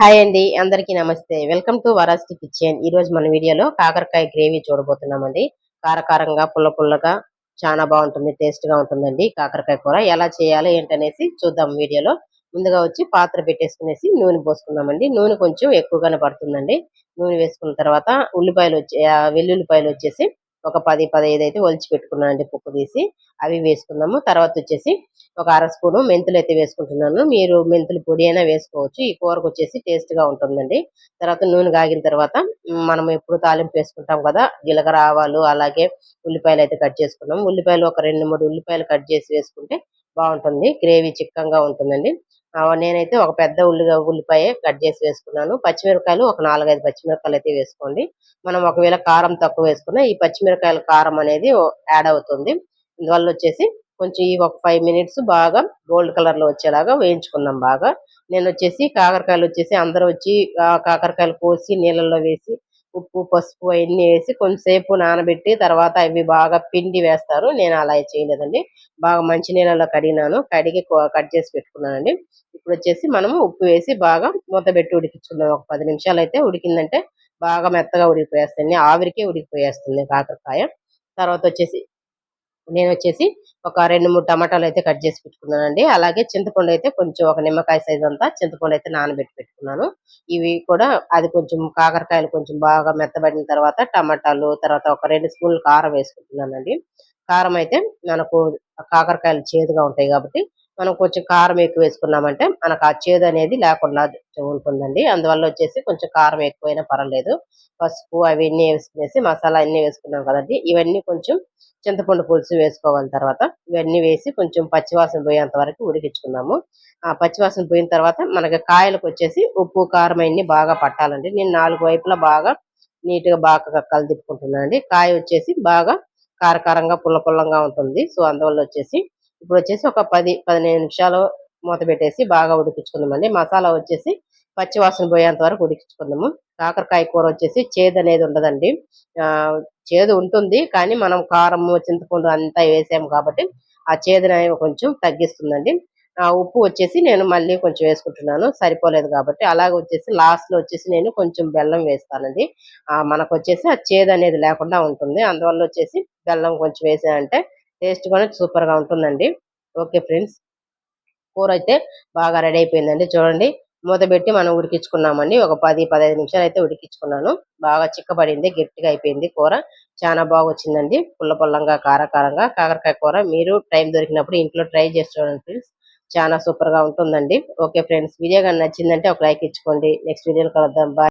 Hi అండి అందరికీ నమస్తే. వెల్కమ్ టు వరాస్టి కిచెన్ ఈ రోజు మన వీడియోలో కాకరకాయ గ్రేవీ చూడబోతున్నామండి. కారకారంగా పుల్ల పుల్లగా చాలా బాగుంటుంది టేస్ట్గా ఉంటుందండి కాకరకాయ కూర. ఎలా చేయాలో ఏంటనేసి చూద్దాం వీడియోలో. ముందుగా వచ్చి పాత్ర పెట్టేసుకునేసి నూనె పోసుకుందామండి. నూనె కొంచెం ఎక్కువగానే పడుతుందండి. నూనె వేసుకున్న తర్వాత ఉల్లిపాయలు వచ్చి వెల్లుల్లిపాయలు వచ్చేసి ఒక పది పదహైదు అయితే ఒలిచి పెట్టుకున్నానండి పుక్కు తీసి. అవి వేసుకుందాము తర్వాత వచ్చేసి ఒక అర స్పూను మెంతులు అయితే వేసుకుంటున్నాను. మీరు మెంతులు పొడి అయినా వేసుకోవచ్చు. ఈ కూరకు వచ్చేసి టేస్ట్గా ఉంటుందండి. తర్వాత నూనె కాగిన తర్వాత మనం ఎప్పుడు తాలింపు వేసుకుంటాం కదా జీలకర్ర ఆవాలు అలాగే ఉల్లిపాయలు అయితే కట్ చేసుకున్నాం ఉల్లిపాయలు ఒక రెండు మూడు ఉల్లిపాయలు కట్ చేసి వేసుకుంటే బాగుంటుంది. గ్రేవీ చిక్కంగా ఉంటుందండి. నేనైతే ఒక పెద్ద ఉల్లిగా ఉల్లిపాయ కట్ చేసి వేసుకున్నాను. పచ్చిమిరపకాయలు ఒక నాలుగైదు పచ్చిమిరపకాయలు అయితే వేసుకోండి. మనం ఒకవేళ కారం తక్కువ వేసుకున్నా ఈ పచ్చిమిరపకాయల కారం అనేది యాడ్ అవుతుంది. ఇందువల్ల వచ్చేసి కొంచెం ఈ ఒక ఫైవ్ మినిట్స్ బాగా గోల్డ్ కలర్లో వచ్చేలాగా వేయించుకుందాం బాగా. నేను వచ్చేసి కాకరకాయలు వచ్చేసి అందరూ వచ్చి కాకరకాయలు కోసి నీళ్ళల్లో వేసి ఉప్పు పసుపు అవన్నీ వేసి కొంతసేపు నానబెట్టి తర్వాత అవి బాగా పిండి వేస్తారు. నేను అలా చేయలేదండి. బాగా మంచి నీళ్ళలో కడిగినాను. కడిగి కట్ చేసి పెట్టుకున్నానండి. ఇప్పుడు వచ్చేసి మనము ఉప్పు వేసి బాగా మూత పెట్టి ఉడికించుకుందాం. ఒక పది నిమిషాలు అయితే ఉడికిందంటే బాగా మెత్తగా ఉడికిపోయేస్తుంది. ఆవిరికే ఉడికిపోయేస్తుంది కాకరకాయ. తర్వాత వచ్చేసి నేను వచ్చేసి ఒక రెండు మూడు టమాటాలు అయితే కట్ చేసి పెట్టుకున్నానండి. అలాగే చింతపండు అయితే కొంచెం ఒక నిమ్మకాయ సైజ్ అంతా చింతపండు అయితే నానబెట్టి పెట్టుకున్నాను. ఇవి కూడా అది కొంచెం కాకరకాయలు కొంచెం బాగా మెత్తబడిన తర్వాత టమాటాలు తర్వాత ఒక రెండు స్పూన్లు కారం వేసుకుంటున్నానండి. కారం అయితే మనకు కాకరకాయలు చేదుగా ఉంటాయి కాబట్టి మనం కొంచెం కారం ఎక్కువ వేసుకున్నామంటే మనకు ఆ చేదు అనేది లేకుండా ఉంటుందండి. అందువల్ల వచ్చేసి కొంచెం కారం ఎక్కువైనా పర్వాలేదు. పసుపు అవన్నీ వేసుకునేసి మసాలా అన్నీ వేసుకున్నాం కదండి. ఇవన్నీ కొంచెం చింతపండు పులుసు వేసుకోవాలి తర్వాత. ఇవన్నీ వేసి కొంచెం పచ్చివాసన పోయేంత వరకు ఉడికించుకున్నాము ఆ పచ్చివాసన పోయిన తర్వాత మనకి కాయలకు వచ్చేసి ఉప్పు కారం అన్ని బాగా పట్టాలండి. నేను నాలుగు వైపులా బాగా నీట్గా బాగా కలిదిప్పుకుంటున్నాను అండి కాయ వచ్చేసి బాగా కారకారంగా పుల్ల పుల్లంగా ఉంటుంది. సో అందువల్ల వచ్చేసి ఇప్పుడు వచ్చేసి ఒక పది పదిహేను నిమిషాలు మూత పెట్టేసి బాగా ఉడికించుకుందామండి మసాలా వచ్చేసి పచ్చి వాసన పోయేంత వరకు ఉడికించుకుందాము. కాకరకాయ కూర వచ్చేసి చేదు అనేది ఉండదండి. చేదు ఉంటుంది కానీ మనం కారం చింతపండు అంతా వేసాము కాబట్టి ఆ చేదుని అనేది కొంచెం తగ్గిస్తుందండి. ఆ ఉప్పు వచ్చేసి నేను మళ్ళీ కొంచెం వేసుకుంటున్నాను. సరిపోలేదు కాబట్టి అలాగే వచ్చేసి లాస్ట్లో వచ్చేసి నేను కొంచెం బెల్లం వేస్తానండి. మనకు వచ్చేసి ఆ చేదు అనేది లేకుండా ఉంటుంది. అందువల్ల వచ్చేసి బెల్లం కొంచెం వేసానంటే టేస్ట్ కూడా సూపర్గా ఉంటుందండి. Okay friends. కూర అయితే బాగా రెడీ అయిపోయిందండి. చూడండి. మూత పెట్టి మనం ఉడికించుకున్నామండి. ఒక పది పదహైదు నిమిషాలు అయితే ఉడికించుకున్నాను. బాగా చిక్కబడింది గట్టిగా అయిపోయింది కూర. చాలా బాగా వచ్చిందండి పుల్ల పుల్లంగా కారకారంగా. కాకరకాయ కూర మీరు టైం దొరికినప్పుడు ఇంట్లో ట్రై చేసి చూడండి ఫ్రెండ్స్. చాలా సూపర్గా ఉంటుందండి. Okay friends. వీడియో కానీ నచ్చిందంటే ఒక లైక్ ఇచ్చుకోండి. నెక్స్ట్ వీడియోలో కలుద్దాం. బాయ్.